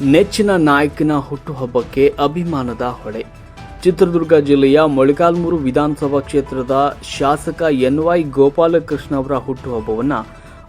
ನೆಚ್ಚಿನ ನಾಯಕನ ಹುಟ್ಟುಹಬ್ಬಕ್ಕೆ ಅಭಿಮಾನದ ಹೊಳೆ ಚಿತ್ರದುರ್ಗ ಜಿಲ್ಲೆಯ ಮೊಳಕಾಲ್ಮೂರು ವಿಧಾನಸಭಾ ಕ್ಷೇತ್ರದ ಶಾಸಕ ಎನ್ ವೈ ಗೋಪಾಲಕೃಷ್ಣ ಅವರ ಹುಟ್ಟುಹಬ್ಬವನ್ನು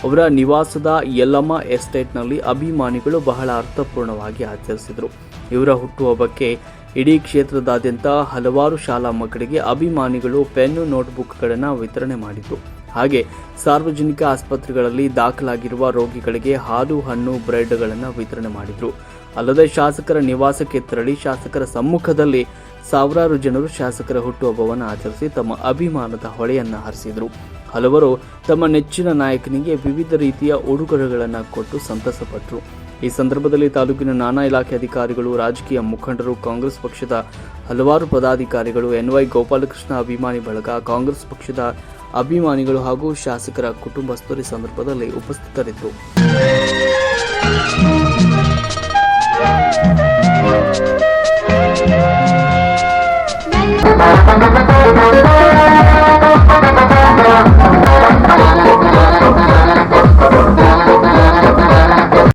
ಅವರ ನಿವಾಸದ ಯಲ್ಲಮ್ಮ ಎಸ್ಟೇಟ್ನಲ್ಲಿ ಅಭಿಮಾನಿಗಳು ಬಹಳ ಅರ್ಥಪೂರ್ಣವಾಗಿ ಆಚರಿಸಿದರು. ಇವರ ಹುಟ್ಟುಹಬ್ಬಕ್ಕೆ ಇಡೀ ಕ್ಷೇತ್ರದಾದ್ಯಂತ ಹಲವಾರು ಶಾಲಾ ಮಕ್ಕಳಿಗೆ ಅಭಿಮಾನಿಗಳು ಪೆನ್ನು, ನೋಟ್ಬುಕ್ಗಳನ್ನು ವಿತರಣೆ ಮಾಡಿದರು ಹಾಗೆ ಸಾರ್ವಜನಿಕ ಆಸ್ಪತ್ರೆಗಳಲ್ಲಿ ದಾಖಲಾಗಿರುವ ರೋಗಿಗಳಿಗೆ ಹಾಲು, ಹಣ್ಣು, ಬ್ರೆಡ್ಗಳನ್ನು ವಿತರಣೆ ಮಾಡಿದರು. ಅಲ್ಲದೆ ಶಾಸಕರ ನಿವಾಸಕ್ಕೆ ತೆರಳಿ ಶಾಸಕರ ಸಮ್ಮುಖದಲ್ಲಿ ಸಾವಿರಾರು ಜನರು ಶಾಸಕರ ಹುಟ್ಟುಹಬ್ಬವನ್ನು ಆಚರಿಸಿ ತಮ್ಮ ಅಭಿಮಾನದ ಹೊಳೆಯನ್ನು ಹರಿಸಿದರು. ಹಲವರು ತಮ್ಮ ನೆಚ್ಚಿನ ನಾಯಕನಿಗೆ ವಿವಿಧ ರೀತಿಯ ಉಡುಗೊರೆಗಳನ್ನು ಕೊಟ್ಟು ಸಂತಸಪಟ್ಟರು ಈ ಸಂದರ್ಭದಲ್ಲಿ ತಾಲೂಕಿನ ನಾನಾ ಇಲಾಖೆ ಅಧಿಕಾರಿಗಳು, ರಾಜಕೀಯ ಮುಖಂಡರು, ಕಾಂಗ್ರೆಸ್ ಪಕ್ಷದ ಹಲವಾರು ಪದಾಧಿಕಾರಿಗಳು ಎನ್ವೈ ಗೋಪಾಲಕೃಷ್ಣ ಅಭಿಮಾನಿ ಬಳಗ, ಕಾಂಗ್ರೆಸ್ ಪಕ್ಷದ ಅಭಿಮಾನಿಗಳು ಹಾಗೂ ಶಾಸಕರ ಕುಟುಂಬಸ್ಥರ ಸಂದರ್ಭದಲ್ಲಿ ಉಪಸ್ಥಿತರಿದ್ದರು.